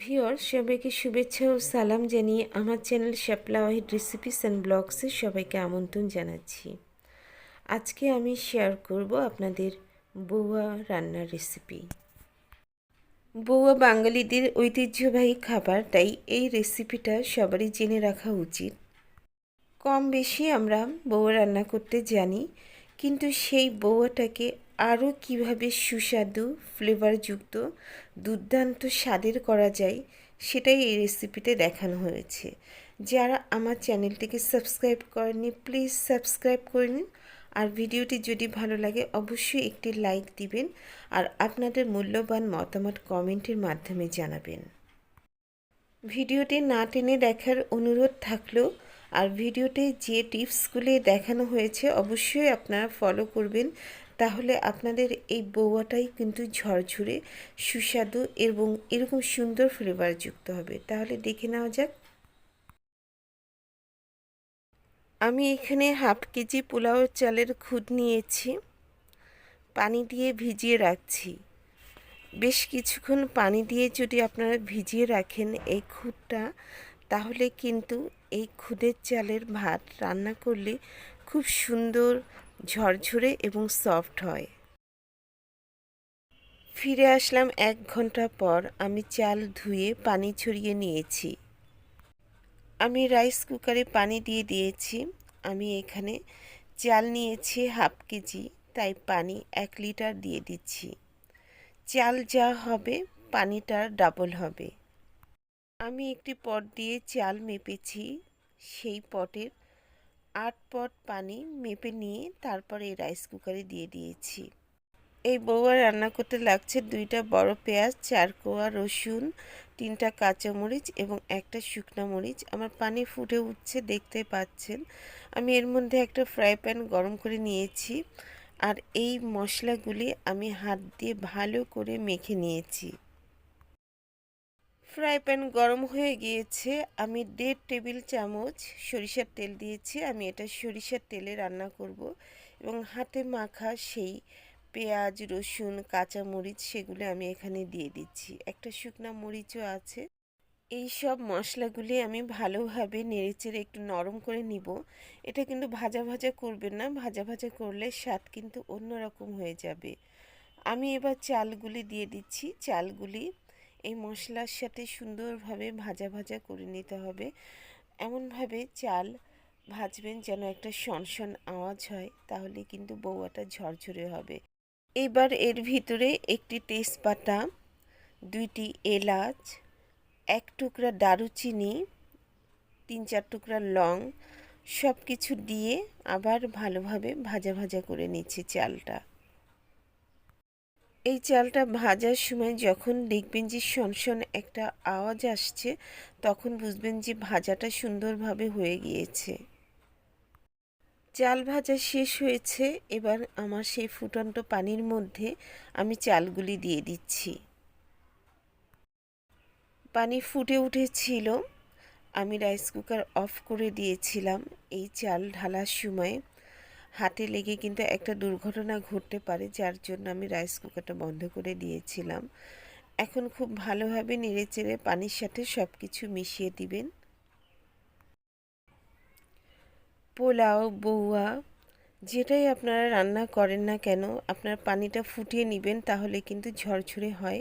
Viewer, সবাইকে শুভেচ্ছা ও সালাম জানিয়ে আমার channel Shapla Wahid recipes and ব্লগসে সবাইকে আমন্ত্রণ জানাচ্ছি। আজকে আমি শেয়ার করব আপনাদের বৌয়া রান্নার রেসিপি বৌয়া বাঙালিদের ঐতিহ্যবাহী খাবার, তাই এই রেসিপিটা সবারই জেনে রাখা উচিত। কম বেশি আমরা বৌয়া রান্না করতে জানি, কিন্তু সেই বৌয়াটাকে আরও কীভাবে সুস্বাদু ফ্লেভারযুক্ত দুর্দান্ত স্বাদের করা যায় সেটাই এই রেসিপিতে দেখানো হয়েছে। যারা আমার চ্যানেলটিকে সাবস্ক্রাইব করেনি প্লিজ সাবস্ক্রাইব করে নিন। আর ভিডিওটি যদি ভালো লাগে, অবশ্যই একটি লাইক দিবেন আর আপনাদের মূল্যবান মতামত কমেন্টের মাধ্যমে জানাবেন। ভিডিওটি না টেনে দেখার অনুরোধ থাকল আর ভিডিওতে যে টিপসগুলি দেখানো হয়েছে অবশ্যই আপনারা ফলো করবেন। তাহলে আপনাদের এই বৌয়াটাই কিন্তু ঝরঝরে সুস্বাদু এবং এরকম সুন্দর ফ্লেভার যুক্ত হবে। তাহলে দেখে নেওয়া যাক। আমি এখানে হাফ কেজি পোলাও চালের খুদ নিয়েছি। পানি দিয়ে ভিজিয়ে রাখছি। বেশ কিছুক্ষণ পানি দিয়ে যদি আপনারা ভিজিয়ে রাখেন এই খুদটা তাহলে কিন্তু এই খুদের চালের ভাত রান্না করলে খুব সুন্দর, ঝরঝরে এবং সফট হয়। ফিরে আসলাম এক ঘণ্টা পর আমি চাল ধুয়ে পানি ছড়িয়ে নিয়েছি। আমি রাইস কুকারে পানি দিয়ে দিয়েছি। আমি এখানে চাল নিয়েছি হাফ কেজি, তাই পানি এক লিটার দিয়ে দিচ্ছি। চাল যা হবে পানিটার ডাবল হবে। আমি একটি পট দিয়ে চাল মেপেছি। সেই পটের আট পট পানি মেপে নিয়ে তারপরে এই রাইস কুকারে দিয়ে দিয়েছি। এই বউয়া রান্না করতে লাগছে দুইটা বড় পেঁয়াজ, চার কোয়া রসুন, তিনটা কাঁচামরিচ এবং একটা শুকনো মরিচ। আমার পানি ফুটে উঠছে, দেখতে পাচ্ছেন। আমি এর মধ্যে একটা ফ্রাই প্যান গরম করে নিয়েছি আর এই মশলাগুলি আমি হাত দিয়ে ভালো করে মেখে নিয়েছি। ফ্রাই প্যান গরম হয়ে গিয়েছে। আমি দেড় টেবিল চামচ সরিষার তেল দিয়েছি। আমি এটা সরিষার তেলে রান্না করব এবং হাতে মাখা সেই পেঁয়াজ, রসুন কাঁচা মরিচ সেগুলো আমি এখানে দিয়ে দিচ্ছি। একটা শুকনা মরিচও আছে। এই সব মশলাগুলি আমি ভালোভাবে নেড়েচেড়ে একটু নরম করে নিব। এটা কিন্তু ভাজা ভাজা করবেন না। ভাজা ভাজা করলে স্বাদ কিন্তু অন্যরকম হয়ে যাবে। আমি এবার চালগুলি দিয়ে দিচ্ছি। চালগুলি এই মশলার সাথে সুন্দরভাবে ভাজা ভাজা করে নিতে হবে। এমনভাবে চাল ভাজবেন যেন একটা শনশন আওয়াজ হয়, তাহলে কিন্তু বৌয়াটা ঝরঝরে হবে। এবার এর ভিতরে একটি তেজপাতা, দুইটি এলাচ, এক টুকরা দারুচিনি, তিন চার টুকরা লং সব কিছু দিয়ে আবার ভালোভাবে ভাজা ভাজা করে নিচ্ছি চালটা। এই চালটা ভাজার সময় যখন দেখবেন যে শনশন একটা আওয়াজ আসছে, তখন বুঝবেন যে ভাজাটা সুন্দরভাবে হয়ে গিয়েছে। চাল ভাজা শেষ হয়েছে, এবার আমার সেই ফুটন্ত পানির মধ্যে আমি চালগুলি দিয়ে দিচ্ছি। পানি ফুটে উঠেছিল, আমি রাইস কুকার অফ করে দিয়েছিলাম এই চাল ঢালার সময়। হাতে লেগে কিন্তু একটা দুর্ঘটনা ঘটতে পারে, যার জন্য আমি রাইস কুকারটা বন্ধ করে দিয়েছিলাম। এখন খুব ভালোভাবে নেড়ে চেড়ে পানির সাথে সব কিছু মিশিয়ে দিবেন। পোলাও, বৌয়া, যেটাই আপনারা রান্না করেন না কেন, আপনার পানিটা ফুটিয়ে নেবেন তাহলে কিন্তু ঝরঝরে হয়।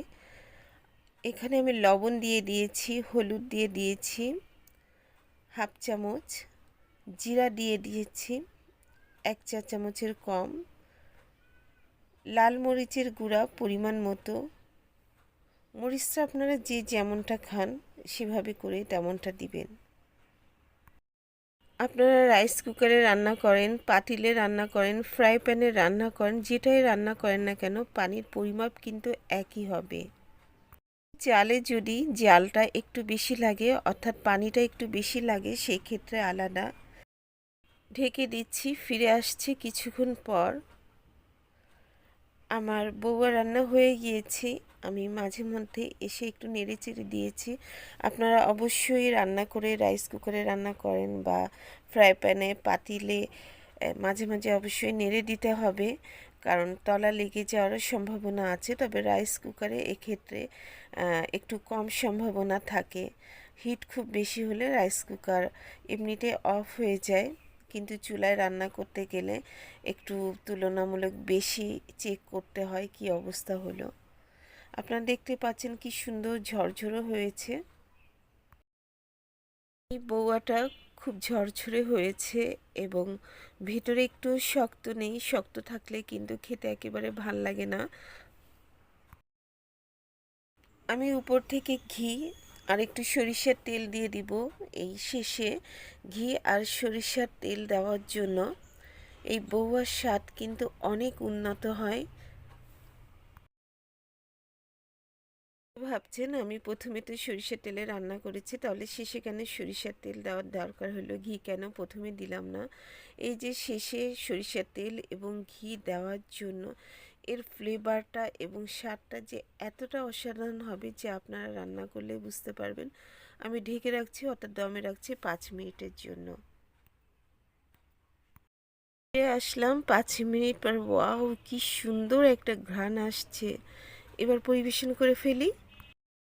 এখানে আমি লবণ দিয়ে দিয়েছি, হলুদ দিয়ে দিয়েছি, হাফ চামচ, জিরা দিয়ে দিয়েছি। এক চা চামচের কম, লাল মরিচের গুঁড়া পরিমাণ মতো। মরিচটা আপনারা যে যেমনটা খান, সেভাবে করে তেমনটা দিবেন। আপনারা রাইস কুকারে রান্না করেন, পাতিলে রান্না করেন, ফ্রাই প্যানে রান্না করেন, যেটাই রান্না করেন না কেন, পানির পরিমাপ কিন্তু একই হবে। চালে যদি জালটা একটু বেশি লাগে, অর্থাৎ পানিটা একটু বেশি লাগে সেই ক্ষেত্রে আলাদা। ঢেকে দিচ্ছি, ফিরে আসছি কিছুক্ষণ পর। আমার বউয়া রান্না হয়ে গিয়েছে, আমি মাঝে মধ্যে এসে একটু নেড়ে চেড়ে দিয়েছি। আপনারা অবশ্যই রান্না করে রাইস কুকারে রান্না করেন বা ফ্রাই প্যানে পাতিলে মাঝে মাঝে অবশ্যই নেড়ে দিতে হবে, কারণ তলা লেগে যাওয়ারও সম্ভাবনা আছে। তবে রাইস কুকারে এক্ষেত্রে একটু কম সম্ভাবনা থাকে। হিট খুব বেশি হলে রাইস কুকার এমনিতে অফ হয়ে যায়। কিন্তু চুলায় রান্না করতে গেলে একটু তুলনামূলক বেশি চেক করতে হয় কি অবস্থা হলো। আপনারা দেখতে পাচ্ছেন কি সুন্দর ঝরঝরো হয়েছে। এই বৌয়াটা খুব ঝরঝরে হয়েছে এবং ভেতরে একটু শক্ত নেই, শক্ত থাকলে কিন্তু খেতে একেবারে ভালো লাগে না। আমি উপর থেকে ঘি আর একটু সরিষার তেল দিয়ে দিব। এই শেষে ঘি আর সরিষার তেল দেওয়ার জন্য এই বৌয়ার স্বাদ কিন্তু অনেক উন্নত হয়। ভাবছেন, আমি প্রথমে তো সরিষার তেলে রান্না করেছি, তাহলে শেষে কেন সরিষার তেল দেওয়ার দরকার হলো? ঘি কেন প্রথমে দিলাম না? এই যে শেষে সরিষার তেল এবং ঘি দেওয়ার জন্য এর ফ্লেভারটা এবং স্বাদটা যে এতটা অসাধারণ হবে যে আপনারা রান্না করলে বুঝতে পারবেন। আমি ঢেকে রাখছি, অর্থাৎ দমে রাখছি পাঁচ মিনিটের জন্য। ফিরে আসলাম পাঁচ মিনিট পর। ওয়াও, কি সুন্দর একটা ঘ্রাণ আসছে। এবার পরিবেশন করে ফেলি।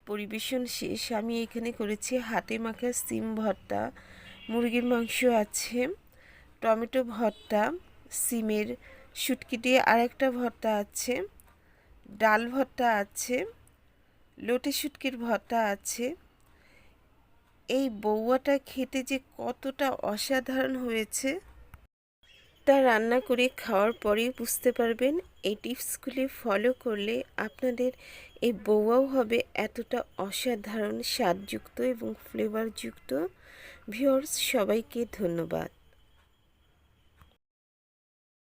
পরিবেশন শেষ। আমি এখানে করেছি হাতে মাখা সিম ভর্তা। মুরগির মাংস আছে, টমেটো ভর্তা, সিমের শুটকি দিয়ে আরেকটা ভর্তা আছে, ডাল ভর্তা আছে, লোটে শুটকির ভর্তা আছে। এই বৌয়াটা খেতে যে কতটা অসাধারণ হয়েছে, তা রান্না করে খাওয়ার পরেই বুঝতে পারবেন। এই টিপসগুলি ফলো করলে আপনাদের এই বৌয়াও হবে এতটা অসাধারণ, স্বাদযুক্ত এবং ফ্লেভারযুক্ত ভিওর্স সবাইকে ধন্যবাদ।